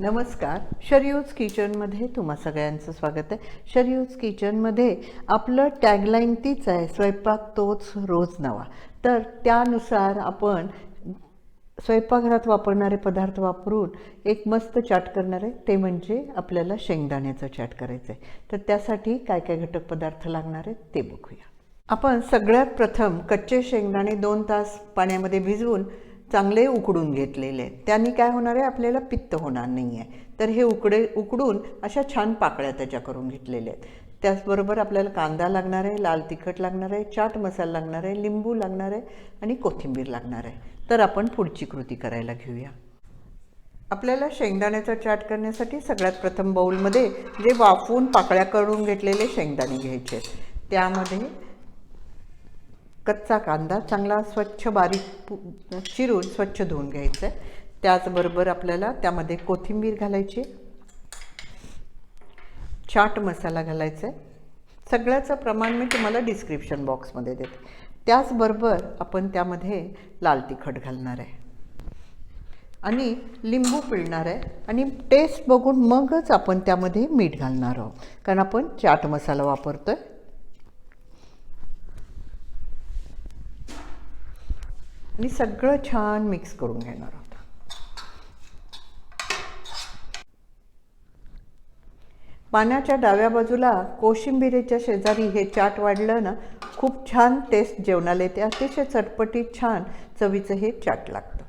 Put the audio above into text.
नमस्कार. शरयूज किचनमध्ये तुम्हा सगळ्यांचं स्वागत आहे. शरयूज किचनमध्ये आपलं टॅगलाईन तीच आहे स्वयंपाक तोच रोज नवा. तर त्यानुसार आपण स्वयंपाकघरात वापरणारे पदार्थ वापरून एक मस्त चाट करणार आहे. ते म्हणजे आपल्याला शेंगदाण्याचं चाट करायचं आहे तर त्यासाठी काय काय घटक पदार्थ लागणार आहेत ते बघूया. आपण सगळ्यात प्रथम कच्चे शेंगदाणे दोन तास पाण्यामध्ये भिजवून चांगले उकडून घेतलेले त्यांनी काय होणार आहे? आपल्याला पित्त होणार नाही आहे तर हे उकडे उकडून अशा छान पाकळ्या त्याच्या करून घेतलेल्या आहेत. त्याचबरोबर आपल्याला कांदा लागणार आहे लाल तिखट लागणार आहे चाट मसाला लागणार आहे लिंबू लागणार आहे आणि कोथिंबीर लागणार आहे. तर आपण पुढची कृती करायला घेऊया. आपल्याला शेंगदाण्याचा चाट करण्यासाठी सगळ्यात प्रथम बाऊलमध्ये जे वाफवून पाकळ्या करून घेतलेले शेंगदाणे घ्यायचे आहेत. त्यामध्ये कच्चा कांदा चांगला स्वच्छ बारीक चिरून स्वच्छ धुवून घ्यायचा. आहे त्याचबरोबर आपल्याला त्यामध्ये कोथिंबीर घालायची. चाट मसाला घालायचा. आहे सगळ्याचं प्रमाण मी तुम्हाला डिस्क्रिप्शन बॉक्समध्ये देते. त्याचबरोबर आपण त्यामध्ये लाल तिखट घालणार आहे. आणि लिंबू पिळणार आहे. आणि टेस्ट बघून मगच आपण त्यामध्ये मीठ घालणार आहोत. कारण आपण चाट मसाला वापरतो आहे आणि सगळं छान मिक्स करून घेणार आहोत. पाण्याच्या डाव्या बाजूला कोशिंबिरीच्या शेजारी हे चाट वाढलं ना खूप छान टेस्ट जेवणाला येते. अतिशय चटपटीत छान चवीचं हे चाट लागतं.